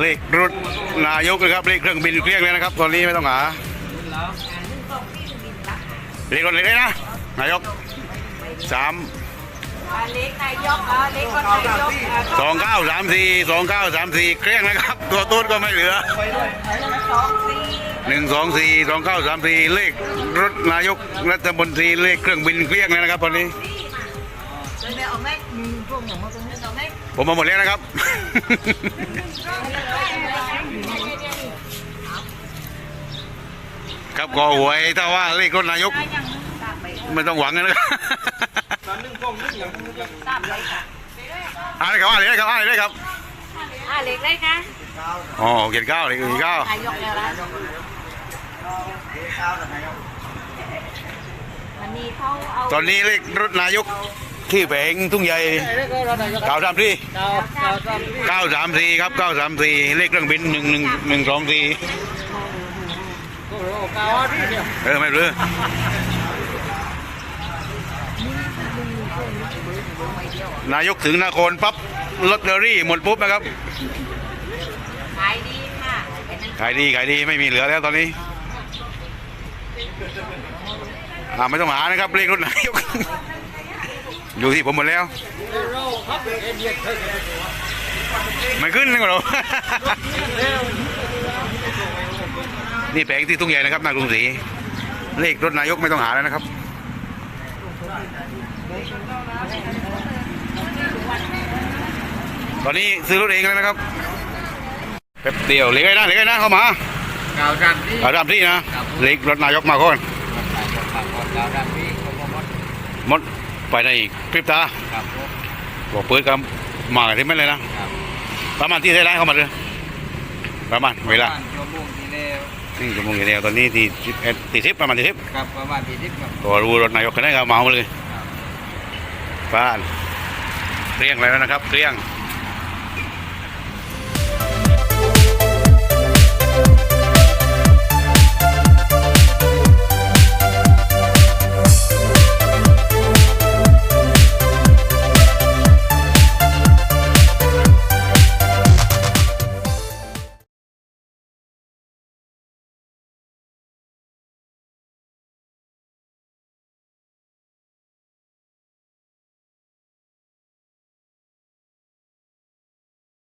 เลขรถนายกนะครับเลขเครื่องบินเครื่องเลยนะครับ ตอนนี้ไม่ต้องหาเลขรถเลยได้นะนายกสามเล็กนายกเออเล็กก็นายกสองเก้าสามสี่สองเก้าสามสี่เครื่องนะครับ ตัวต้นก็ไม่เหลือสองสี่หนึ่งสองสี่สองเก้าสามสี่เลขรถนายกรัฐมนตรีเลขเครื่องบินเครื่องเลยนะครับตอนนี้ ไม่เอาหมพวกหนูมาตรงนี้เอาไหมผมมาหมดแล้วนะครับ ครับก็หวยถ้าว่าเลขรถนายก ไม่ต้องหวังนะครับตามไปค่ะอะไรครับอะไรครับอะไรครับอาเล็กเลยค่ะอ๋อเกียรติเก้าเลยเกียรติเก้านายกแล้วละวันนี้เขาเอาตอนนี้เลขรถนายก ที่แผงทุ่งใหญ่เก้าสามสี่เก้าสามสี่ครับเก้าสามสี่เลขเครื่องบินหนึ่งหนึ่งหนึ่งสองสี่เออไม่รู้นายกถึงนครปั๊บลอตเตอรี่หมดปุ๊บนะครับ ขายดีค่ะ ขายดีขายดีไม่มีเหลือแล้วตอนนี้อ่าไม่ต้องหานะครับเลขรถนายก อยู่ที่ผมหมดแล้ว ไม่ขึ้นเลยเหรอ นี่แผงที่ทุ่งใหญ่นะครับนากรุงศรีเลขรถนายกไม่ต้องหาแล้วนะครับ ตอนนี้ซื้อรถเองแล้วนะครับแป๊บเดียวเหล็กไอ้นะเหล็กไอ้นะเข้ามากาวดันพี่เอาดำที่นะเหล็กรถนายกมาก่อนครับกาวดันพี่ผมก็หมดหมด ไปในพริบตาครับผมบอกเปิดกับมากันที่ไม่เลยนะ ครับประมาณที่ได้ไรเข้ามาเลยประมาณเวลาประมณชั่วโมงที่แล้วนี่ชั่วโมงเดียวตอนนี้ที่สิบเอ็ดที่สิบประมาณที่สิบครับประมาณที่สิบครับก็รู้รถนายกกันได้ก็เมามาเลยครับบ้านเกลี้ยงแล้วนะครับเกลี้ยงค